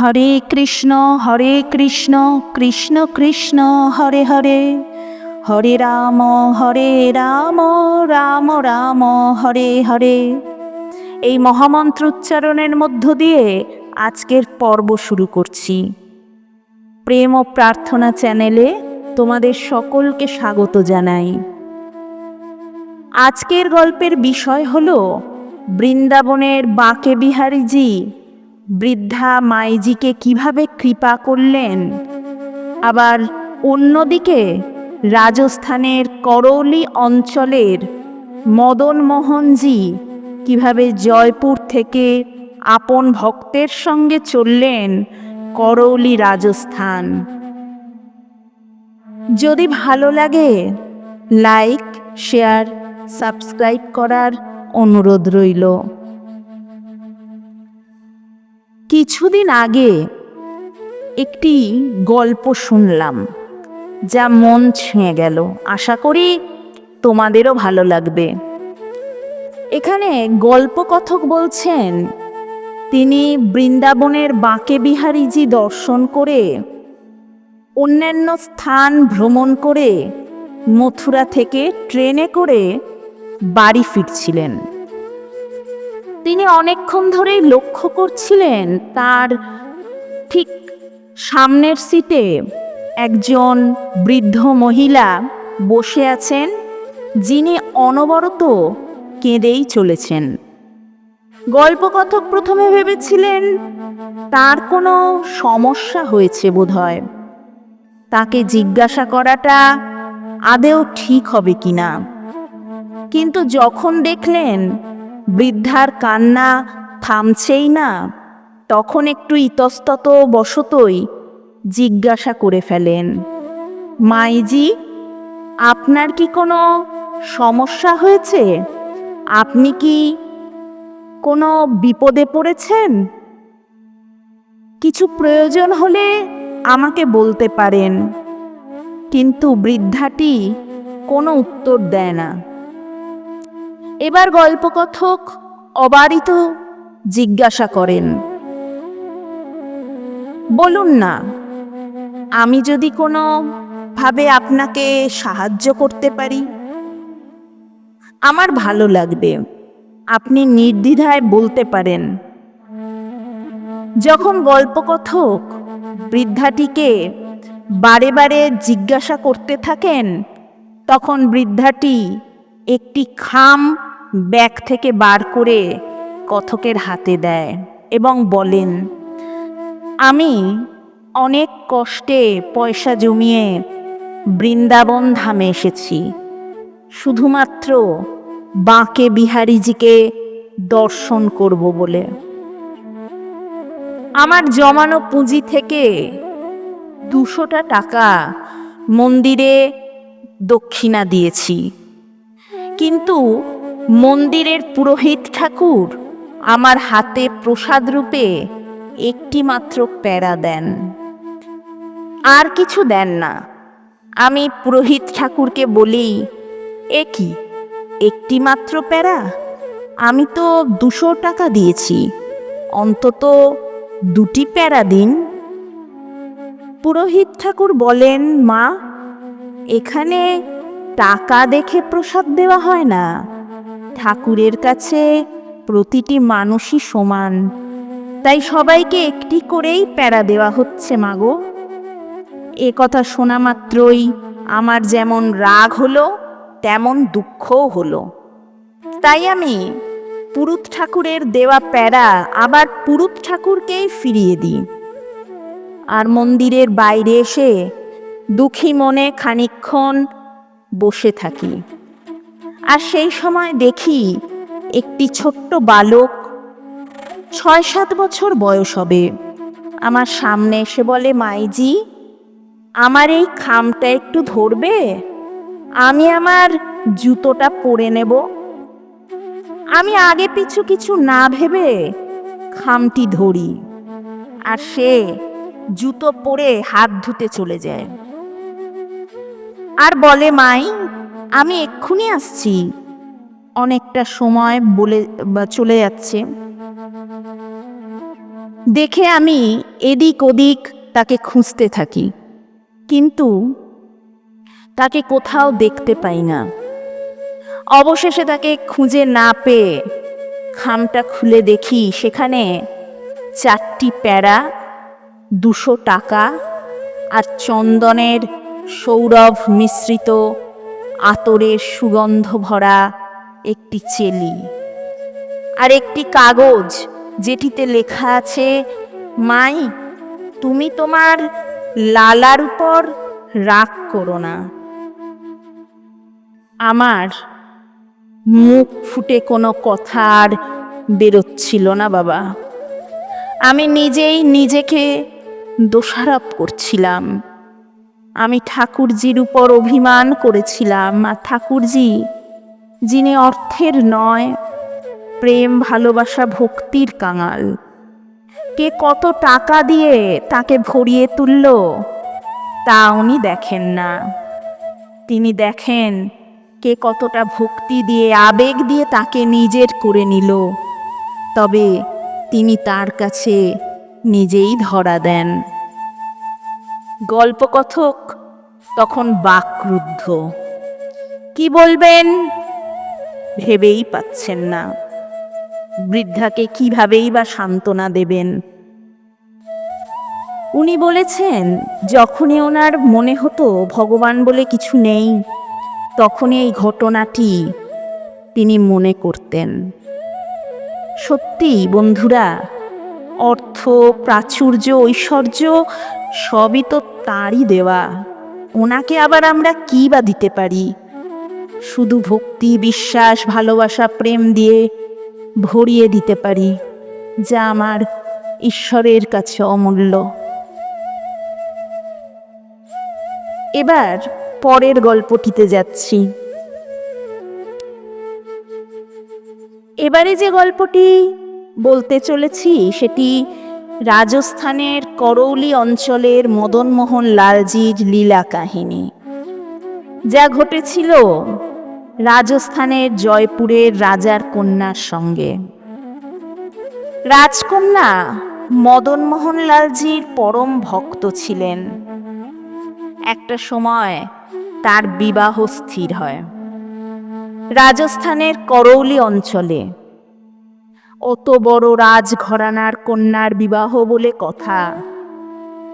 হরে কৃষ্ণ হরে কৃষ্ণ কৃষ্ণ কৃষ্ণ, হরে হরে। হরে রাম হরে রাম রাম রাম, হরে হরে। এই মহামন্ত্র উচ্চারণের মধ্য দিয়ে আজকের পর্ব শুরু করছি। প্রেম ও প্রার্থনা চ্যানেলে তোমাদের সকলকে স্বাগত জানাই। আজকের গল্পের বিষয় হল বৃন্দাবনের বাঁকে বিহারীজি বৃদ্ধা মাইজিকে কীভাবে কৃপা করলেন? আবার অন্যদিকে, রাজস্থানের করৌলি অঞ্চলের মদন মোহনজি কীভাবে জয়পুর থেকে আপন ভক্তের সঙ্গে চললেন করৌলি রাজস্থান? যদি ভালো লাগে, লাইক, শেয়ার, সাবস্ক্রাইব করার অনুরোধ রইল। কিছুদিন আগে একটি গল্প শুনলাম, যা মন ছুঁয়ে গেল। আশা করি তোমাদেরও ভালো লাগবে। এখানে গল্পকথক বলছেন, তিনি বৃন্দাবনের বাঁকে বিহারীজি দর্শন করে অন্যান্য স্থান ভ্রমণ করে মথুরা থেকে ট্রেনে করে বাড়ি ফিরছিলেন। তিনি অনেকক্ষণ ধরেই লক্ষ্য করছিলেন তার ঠিক সামনের সিটে একজন বৃদ্ধ মহিলা বসে আছেন, যিনি অনবরত কেঁদেই চলেছেন। গল্পকথক প্রথমে ভেবেছিলেন তার কোনো সমস্যা হয়েছে বোধহয়। তাকে জিজ্ঞাসা করাটা আদেও ঠিক হবে কিনা। কিন্তু যখন দেখলেন বৃদ্ধার কান্না থামছেই না, তখন একটু ইতস্তত বশতই জিজ্ঞাসা করে ফেলেন, মাইজি, আপনার কি কোনো সমস্যা হয়েছে? আপনি কি কোনো বিপদে পড়েছেন? কিছু প্রয়োজন হলে আমাকে বলতে পারেন, কিন্তু বৃদ্ধাটি কোনো উত্তর দেয় না। এবার গল্পকথক অবারিত জিজ্ঞাসা করেন। বলুন না, আমি যদি কোনো ভাবে আপনাকে সাহায্য করতে পারি? আমার ভালো লাগবে, আপনি নির্দ্বিধায় বলতে পারেন। যখন গল্পকথক বৃদ্ধাটিকে বারে বারে জিজ্ঞাসা করতে থাকেন, তখন বৃদ্ধাটি একটি খাম ব্যাগ থেকে বার করে কথকের হাতে দেয় এবং বলেন, আমি অনেক কষ্টে পয়সা জমিয়ে বৃন্দাবন ধামে এসেছি। শুধুমাত্র বাঁকে বিহারীজিকে দর্শন করব বলে। আমার জমানো পুঁজি থেকে দুশোটা টাকা মন্দিরে দক্ষিণা দিয়েছি। কিন্তু মন্দিরের পুরোহিত ঠাকুর আমার হাতে প্রসাদ রূপে একটি মাত্র প্যারা দেন। আর কিছু দেন না। আমি পুরোহিত ঠাকুরকে বলি, এ কি, একটি মাত্র প্যারা? আমি তো দুশো টাকা দিয়েছি। অন্তত দুটি প্যারা দিন। পুরোহিত ঠাকুর বলেন, মা, এখানে টাকা দেখে প্রসাদ দেওয়া হয় না। ঠাকুরের কাছে প্রতিটি মানুষই সমান। তাই সবাইকে একটি করেই প্যারা দেওয়া হচ্ছে মাগো। এ কথা শোনা মাত্রই আমার যেমন রাগ হলো, তেমন দুঃখও হলো। তাই আমি পুরুত ঠাকুরের দেওয়া প্যারা আবার পুরুত ঠাকুরকেই ফিরিয়ে দিই। আর মন্দিরের বাইরে এসে দুঃখী মনে খানিক্ষণ বসে থাকি। আর সেই সময় দেখি একটি ছোট্ট বালক ছয় সাত বছর বয়স হবে। আমার সামনে এসে বলে, মাইজি, আমার এই খামটা একটু ধরবে? আমি আমার জুতোটা পরে নেব। আমি আগে পিছু কিছু না ভেবে খামটি ধরি। আর সে জুতো পরে হাত ধুতে চলে যায়। আর বলে, মাই, আমি এক্ষুনি আসছি। অনেকটা সময় বলে চলে যাচ্ছে। দেখে আমি এদিক ওদিক তাকে খুঁজতে থাকি, কিন্তু তাকে কোথাও দেখতে পাই না। অবশেষে তাকে খুঁজে না পেয়ে খামটা খুলে দেখি, সেখানে চারটি প্যারা, দুশো টাকা আর চন্দনের সৌরভ মিশ্রিত, আতরের সুগন্ধ ভরা একটি চেলি। আর একটি কাগজ যেটিতে লেখা আছে, মাই, তুমি তোমার লালার উপর রাগ করো না। আমার মুখ ফুটে কোনো কথা আর বেরোচ্ছিল না, বাবা। আমি নিজেই নিজেকে দোষারোপ করছিলাম। আমি ঠাকুরজির উপর অভিমান করেছিলাম। আর ঠাকুরজি, যিনি অর্থের নয়, প্রেম, ভালোবাসা, ভক্তির কাঙাল, কে কত টাকা দিয়ে তাকে ভরিয়ে তুলল, তা উনি দেখেন না। তিনি দেখেন কে কতটা ভক্তি দিয়ে, আবেগ দিয়ে তাকে নিজের করে নিল। তবে তিনি তার কাছে নিজেই ধরা দেন। গল্পকথক, তখন বাকরুদ্ধ। কি বলবেন? ভেবেই পাচ্ছেন না। বৃদ্ধাকে কিভাবেই বা সান্ত্বনা দেবেন? উনি বলেছেন, যখনই ওনার মনে হতো ভগবান বলে কিছু নেই, তখনই এই ঘটনাটি তিনি মনে করতেন। সত্যি বন্ধুরা, অর্থ, প্রাচুর্য, ঐশ্বর্য সবই তো তারই দেওয়া। ওনাকে আবার আমরা কী বা দিতে পারি? শুধু ভক্তি, বিশ্বাস, ভালোবাসা, প্রেম দিয়ে ভরিয়ে দিতে পারি, যা আমার ঈশ্বরের কাছে অমূল্য। এবার পরের গল্পটিতে যাচ্ছি। এবারে যে গল্পটি বলতে চলেছি, সেটি রাজস্থানের করৌলি অঞ্চলের মদনমোহন লালজির লীলা কাহিনী। যা ঘটেছিল রাজস্থানের জয়পুরের রাজার কন্যার সঙ্গে। রাজকন্যা মদনমোহন লালজির পরম ভক্ত ছিলেন। একটা সময় তার বিবাহ স্থির হয়। রাজস্থানের করৌলি অঞ্চলে অত বড় রাজঘরানার কন্যার বিবাহ বলে কথা।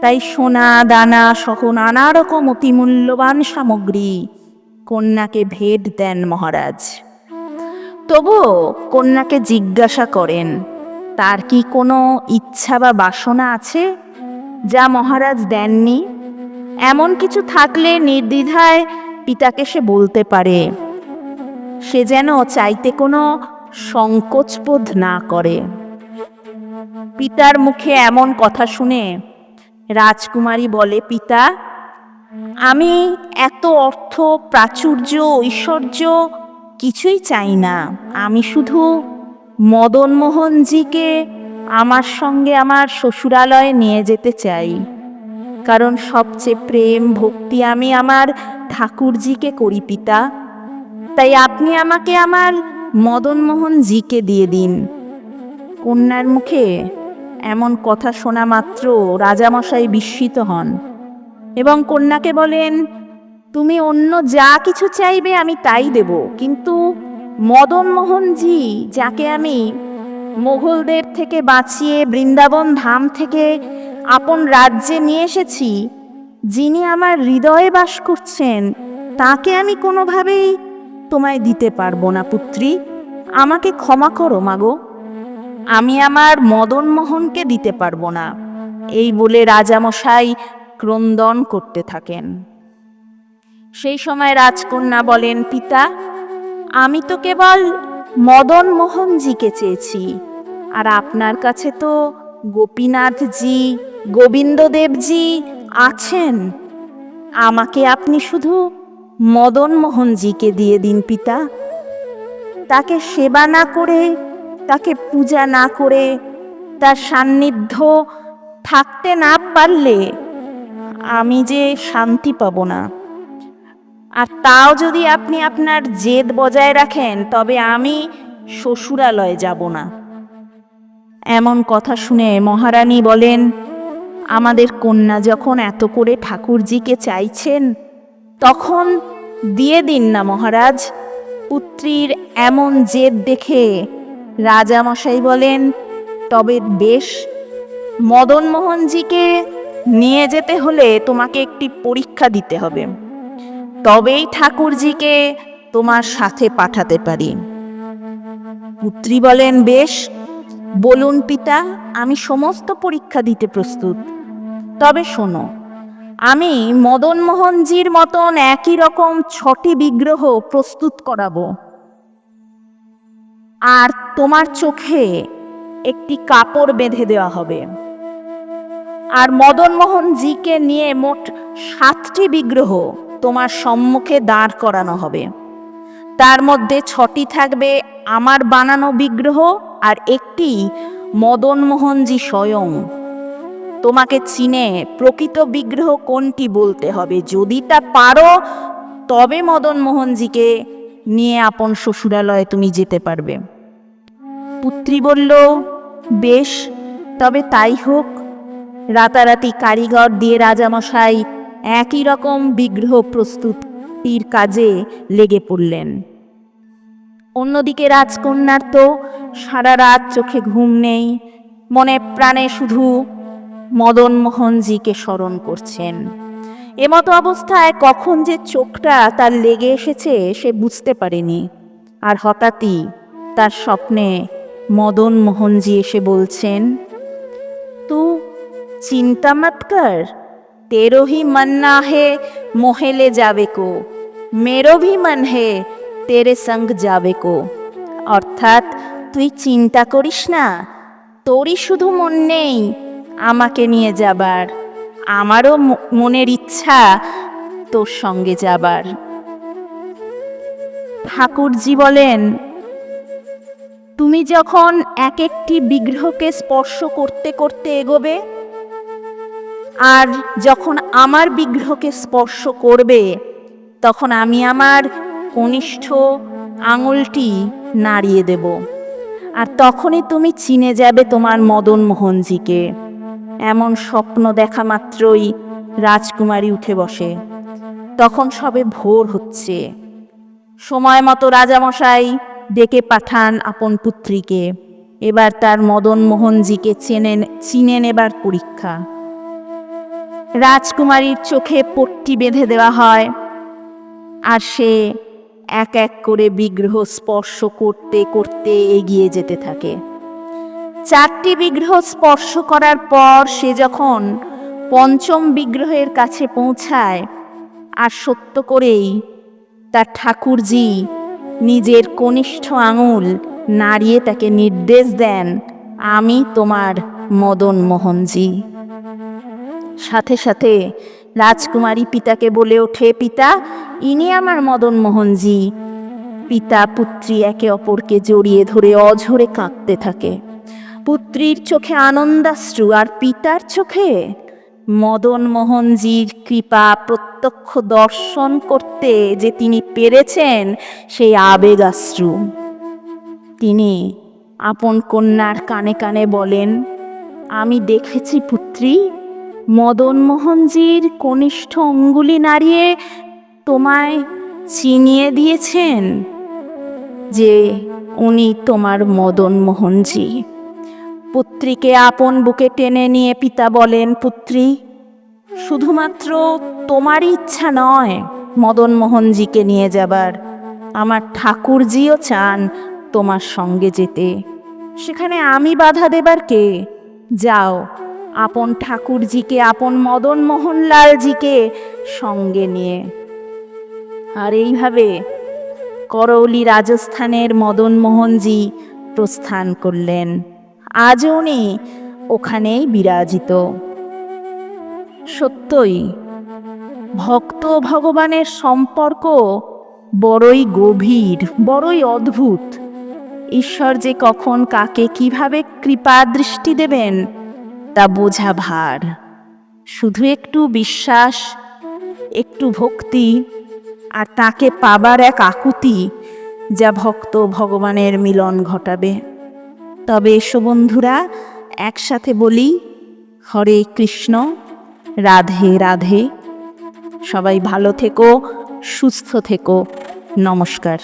তাই সোনা, দানা সহ নানা রকম অতি মূল্যবান সামগ্রী কন্যাকে ভেট দেন মহারাজ। তবুও কন্যাকে জিজ্ঞাসা করেন, তার কি কোনো ইচ্ছা বা বাসনা আছে যা মহারাজ দেননি? এমন কিছু থাকলে নির্দ্বিধায় পিতাকে সে বলতে পারে। সে যেন চাইতে কোনো সংকোচবোধ না করে। পিতার মুখে এমন কথা শুনে রাজকুমারী বলে, পিতা, আমি এত অর্থ, প্রাচুর্য, ঐশ্বর্য কিছুই চাই না। আমি শুধু মদনমোহনজিকে আমার সঙ্গে আমার শ্বশুরালয়ে নিয়ে যেতে চাই। কারণ সবচেয়ে প্রেম, ভক্তি আমি আমার ঠাকুরজিকে করি, পিতা। তাই আপনি আমাকে আমার মদনমোহনজিকে দিয়ে দিন। কন্যার মুখে এমন কথা শোনা মাত্র রাজামশাই বিস্মিত হন এবং কন্যাকে বলেন, তুমি অন্য যা কিছু চাইবে আমি তাই দেব, কিন্তু মদনমোহনজি যাকে আমি মোগলদের থেকে বাঁচিয়ে বৃন্দাবন ধাম থেকে আপন রাজ্যে নিয়ে এসেছি, যিনি আমার হৃদয়ে বাস করছেন, তাকে আমি কোনোভাবেই তোমায় দিতে পারব না, পুত্রী। আমাকে ক্ষমা করো, মাগো। আমি আমার মদন মোহনকে দিতে পারব না। এই বলে রাজামশাই ক্রন্দন করতে থাকেন। সেই সময় রাজকন্যা বলেন, পিতা, আমি তো কেবল মদন মোহনজিকে চেয়েছি, আর আপনার কাছে তো গোপীনাথজি, গোবিন্দদেবজি আছেন। আমাকে আপনি শুধু মদন মোহনজিকে দিয়ে দিন পিতা। তাকে সেবা না করে, তাকে পূজা না করে, তার সান্নিধ্য থাকতে না পারলে আমি যে শান্তি পাব না। আর তাও যদি আপনি আপনার জেদ বজায় রাখেন, তবে আমি শ্বশুরালয়ে যাব না। এমন কথা শুনে মহারানী বলেন, আমাদের কন্যা যখন এত করে ঠাকুরজিকে চাইছেন তখন দিয়ে দিন না মহারাজ, পুত্রীর এমন জেদ দেখে রাজামশাই বলেন, তবে বেশ মদন মোহনজিকে নিয়ে যেতে হলে তোমাকে একটি পরীক্ষা দিতে হবে। তবেই ঠাকুরজিকে তোমার সাথে পাঠাতে পারি। পুত্রী বলেন, বেশ, বলুন পিতা, আমি সমস্ত পরীক্ষা দিতে প্রস্তুত। তবে শোনো আমি মদন মোহনজির মতন একই রকম ছটি বিগ্রহ প্রস্তুত করাবো। আর তোমার চোখে একটি কাপড় বেঁধে দেওয়া হবে। আর মদন মোহনজিকে নিয়ে মোট সাতটি বিগ্রহ তোমার সম্মুখে দাঁড় করানো হবে। তার মধ্যে ছটি থাকবে আমার বানানো বিগ্রহ আর একটি মদন মোহনজি স্বয়ং। তোমাকে চিনে প্রকৃত বিগ্রহ কোনটি বলতে হবে? যদি তা পারো, তবে মদন মোহনজিকে নিয়ে আপন শ্বশুরালয়ে তুমি যেতে পারবে। পুত্রী বলল, বেশ, তবে তাই হোক। রাতারাতি কারিগর দিয়ে রাজামশাই একই রকম বিগ্রহ প্রস্তুতির কাজে লেগে পড়লেন। অন্যদিকে রাজকন্যার তো সারা রাত চোখে ঘুম নেই, মনে প্রাণে শুধু মদন মোহনজিকে স্মরণ করছেন। এমতো অবস্থায় কখন যে চোখটা তার লেগে এসেছে সে বুঝতে পারেনি। আর হঠাৎই তার স্বপ্নে মদন মোহনজি এসে বলছেন, তু চিন্তা মত কর তেরো মন না হে মোহেলে যাবে কো, মেরো ভি মন হে তেরে সঙ্গ যাবে কো। অর্থাৎ তুই চিন্তা করিস না, তোরই শুধু মন নেই আমাকে নিয়ে যাবার। আমারও মনের ইচ্ছা তোর সঙ্গে যাবার। ঠাকুরজি বলেন, তুমি যখন এক একটি বিগ্রহকে স্পর্শ করতে করতে এগোবে, আর যখন আমার বিগ্রহকে স্পর্শ করবে, তখন আমি আমার কনিষ্ঠ আঙুলটি নাড়িয়ে দেব। আর তখনই তুমি চিনে যাবে তোমার মদন মোহনজিকে এমন স্বপ্ন দেখা মাত্রই রাজকুমারী উঠে বসে। তখন সবে ভোর হচ্ছে। সময় মতো রাজামশাই ডেকে পাঠান আপন পুত্রীকে। এবার তার মদন মোহনজিকে চেনে চিনে নেবার পরীক্ষা। রাজকুমারীর চোখে পট্টি বেঁধে দেওয়া হয়। আর সে এক এক করে বিগ্রহ স্পর্শ করতে করতে এগিয়ে যেতে থাকে। চারটি বিগ্রহ স্পর্শ করার পর সে যখন পঞ্চম বিগ্রহের কাছে পৌঁছায়, আর সত্য করেই তার ঠাকুরজি নিজের কনিষ্ঠ আঙুল নাড়িয়ে তাকে নির্দেশ দেন, আমি তোমার মদন মোহনজি। সাথে সাথে রাজকুমারী পিতাকে বলে ওঠে, পিতা, ইনি আমার মদন মোহনজি। পিতা, পুত্রী একে অপরকে জড়িয়ে ধরে অঝরে কাঁদতে থাকে। পুত্রীর চোখে আনন্দাশ্রু আর পিতার চোখে? মদন মোহনজির কৃপা প্রত্যক্ষ দর্শন করতে যে তিনি পেরেছেন, সেই আবেগাশ্রু। তিনি আপন কন্যার কানে কানে বলেন, আমি দেখেছি পুত্রী মদন মোহনজির কনিষ্ঠ অঙ্গুলি নাড়িয়ে তোমায় চিনিয়ে দিয়েছেন, যে উনি তোমার মদন মোহনজি পুত্রীকে আপন বুকে টেনে নিয়ে পিতা বলেন, পুত্রী, শুধুমাত্র তোমার ইচ্ছা নয় মদন মোহনজিকে নিয়ে যাবার। আমার ঠাকুরজিও চান তোমার সঙ্গে যেতে। সেখানে আমি বাধা দেবার কে? যাও, আপন ঠাকুরজিকে, আপন মদন মোহনলালজিকে সঙ্গে নিয়ে। আর এইভাবে করৌলি রাজস্থানের মদন মোহনজি প্রস্থান করলেন। আজও উনি ওখানেই বিরাজিত। সত্যই, ভক্ত ভগবানের সম্পর্ক বড়ই গভীর, বড়ই অদ্ভুত। ঈশ্বর যে কখন কাকে কীভাবে কৃপা দৃষ্টি দেবেন, তা বোঝা ভার। শুধু একটু বিশ্বাস, একটু ভক্তি, আর তাকে পাবার এক আকুতি যা ভক্ত ভগবানের মিলন ঘটাবে। তবে এসো বন্ধুরা, একসাথে বলি, হরে কৃষ্ণ, রাধে রাধে। সবাই ভালো থেকো, সুস্থ থেকো। নমস্কার।